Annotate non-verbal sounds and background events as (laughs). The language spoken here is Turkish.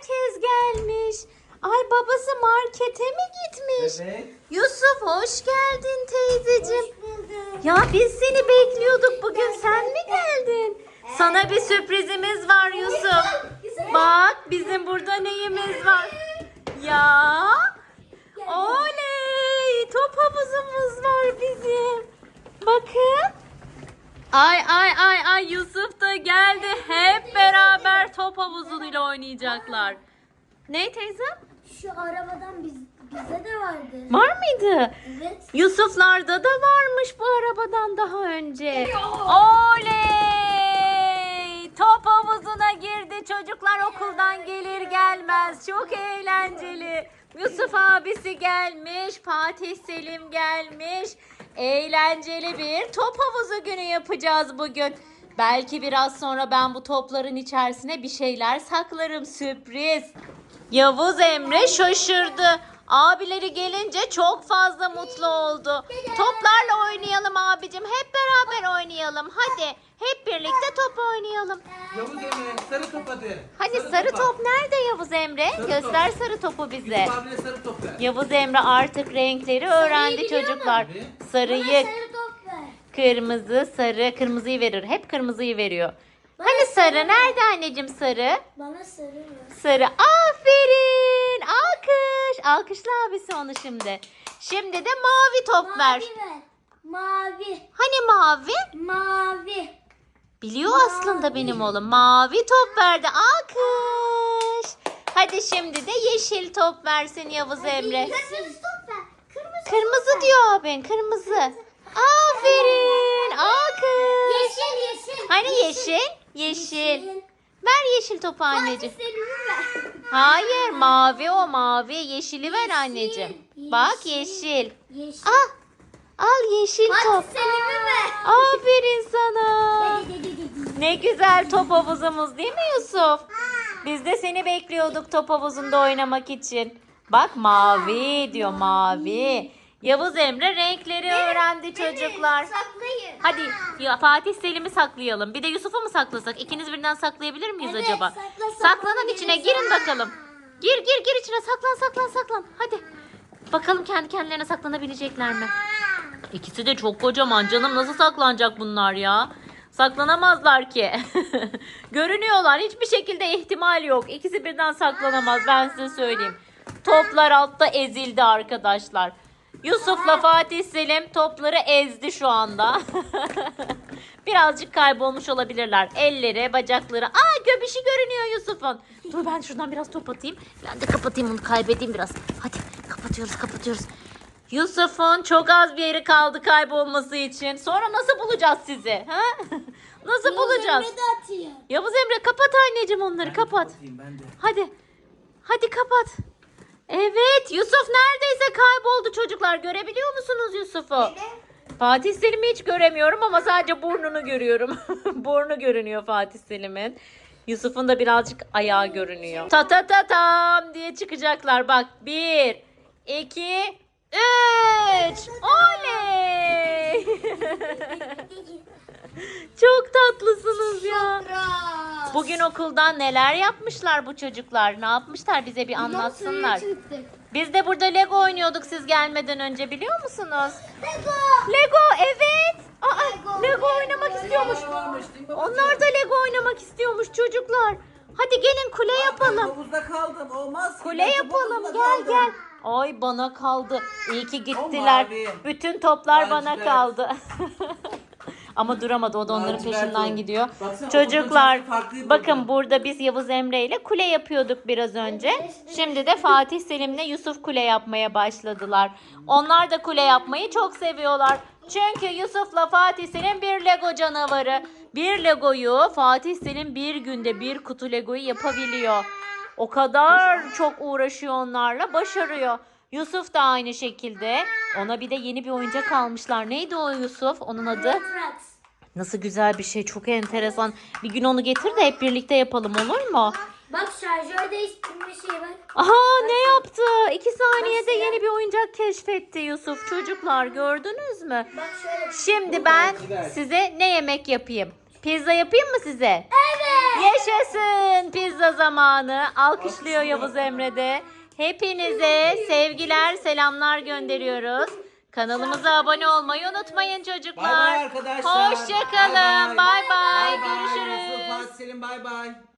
Herkes gelmiş. Ay babası markete mi gitmiş? Evet. Yusuf hoş geldin teyzeciğim. Ya biz seni bekliyorduk bugün. Sen mi geldin? Sana bir sürprizimiz var Yusuf. Bak bizim burada neyimiz var? Ya. Oley! Top havuzumuz var bizim. Ay ay ay ay Yusuf da geldi. Hep beraber top havuzuyla oynayacaklar. Ne teyze? Şu arabadan biz, bize de vardı. Var mıydı? Evet. Yusuflarda da varmış bu arabadan daha önce. Oley! Top havuzuna girdi. Çocuklar okuldan gelir gelmez. Çok eğlenceli. Yusuf abisi gelmiş. Fatih Selim gelmiş. Eğlenceli bir top havuzu günü yapacağız bugün. Belki biraz sonra ben bu topların içerisine bir şeyler saklarım. Sürpriz. Yavuz Emre şaşırdı. Abileri gelince çok fazla mutlu oldu. Toplarla oynayalım abicim. Hep beraber oynayalım. Hadi hep birlikte top oynayalım. Yavuz Emre sarı top hadi. Hadi sarı top nerede Yavuz Emre? Sarı Göster top. sarı topu bize. Sarı top ver. Yavuz Emre artık renkleri öğrendi çocuklar. mu? Bana Sarıyı, sarı top ver. kırmızı, sarı, kırmızıyı verir. Hep kırmızıyı veriyor. Bana Hani sarı sarı nerede anneciğim sarı? Bana sarı ver. Sarı. Aferin. Alkış. Alkışla abisi onu şimdi. Şimdi de mavi top ver. Mavi ver. Mavi. Hani mavi? Mavi. Biliyor aslında benim oğlum. Mavi top verdi. Alkış. Hadi şimdi de yeşil top versin Yavuz Emre. Kırmızı top ver. Kırmızı. Kırmızı diyor abin. Kırmızı. Aferin. Alkış. Yeşil yeşil. Hani yeşil? Yeşil. Ver yeşil topu anneciğim. Hayır mavi o mavi. Yeşili ver anneciğim. Bak yeşil. Yeşil. Yeşil top. Fatih Selim'i ver. Aferin sana. (laughs) Ne güzel top havuzumuz değil mi Yusuf? Biz de seni bekliyorduk top havuzunda oynamak için. Bak mavi diyor mavi. Yavuz Emre renkleri öğrendi çocuklar. Saklayın. Hadi ya Fatih Selim'i saklayalım. Bir de Yusuf'u mu saklasak? İkiniz birden saklayabilir miyiz Evet, acaba? sakla, sakla. Saklanan içine girin bakalım. Gir gir gir içine saklan saklan saklan. Hadi. Bakalım kendi kendilerine saklanabilecekler mi? İkisi de çok kocaman canım nasıl saklanacak bunlar ya? Saklanamazlar ki. (laughs) Görünüyorlar. Hiçbir şekilde ihtimal yok. İkisi birden saklanamaz. Ben size söyleyeyim. Toplar altta ezildi arkadaşlar. Yusuf'la Fatih Selim topları ezdi şu anda. (laughs) Birazcık kaybolmuş olabilirler. Elleri, bacakları. Aa göbüşü görünüyor Yusuf'un. Dur ben şuradan biraz top atayım. Ben de kapatayım onu kaybedeyim biraz. Hadi kapatıyoruz kapatıyoruz. Yusuf'un çok az bir yeri kaldı kaybolması için. Sonra nasıl bulacağız sizi? Ha? (laughs) nasıl bulacağız? Emre de atıyor. Yavuz Emre kapat anneciğim onları Ben kapat. ben de. Hadi. Hadi kapat. Evet Yusuf neredeyse kayboldu çocuklar. Görebiliyor musunuz Yusuf'u? Fatih Selim'i hiç göremiyorum ama sadece burnunu görüyorum. (laughs) Burnu görünüyor Fatih Selim'in. Yusuf'un da birazcık ayağı görünüyor. Ta ta ta tam diye çıkacaklar. Bak bir, iki, üç. Oley! (laughs) Çok tatlısınız ya. Bugün okuldan neler yapmışlar bu çocuklar? Ne yapmışlar bize bir anlatsınlar. Biz de burada Lego oynuyorduk siz gelmeden önce biliyor musunuz? Lego. Lego evet. Aa, Lego, Lego oynamak Lego, istiyormuş. Onlar da Lego oynamak istiyormuş çocuklar. Hadi gelin kule Ben yapalım. havuzda kaldım olmaz. ki. Kule yapalım gel gel. Ay bana kaldı. İyi ki gittiler. mavi. Bütün toplar bana Lacivert. kaldı. (laughs) Ama duramadı o da onların Lacivert peşinden o. gidiyor. Baksana, Çocuklar bakın burada. burada biz Yavuz Emre ile kule yapıyorduk biraz önce. Şimdi de Fatih Selim'le Yusuf kule yapmaya başladılar. Onlar da kule yapmayı çok seviyorlar. Çünkü Yusuf'la Fatih Selim bir Lego canavarı. Bir Lego'yu Fatih Selim bir günde bir kutu Lego'yu yapabiliyor. O kadar çok uğraşıyor onlarla, başarıyor. Yusuf da aynı şekilde. Ona bir de yeni bir oyuncak almışlar. Neydi o Yusuf? Onun adı? Nasıl güzel bir şey. Çok enteresan. Bir gün onu getir de hep birlikte yapalım olur mu? Bak şarjör değiştirme şey var. Aha ne yaptı? İki saniyede yeni bir oyuncak keşfetti Yusuf. Çocuklar gördünüz mü? Bak şöyle. Şimdi ben size ne yemek yapayım? Pizza yapayım mı size? Evet. Yaşasın pizza zamanı. Alkışlıyor Yavuz Emre de. Hepinize sevgiler, selamlar gönderiyoruz. Kanalımıza abone olmayı unutmayın çocuklar. Bay bay arkadaşlar. Hoşçakalın. Bay bay. Bay bay. Yusuf, Görüşürüz. Fatih Selim bay bay.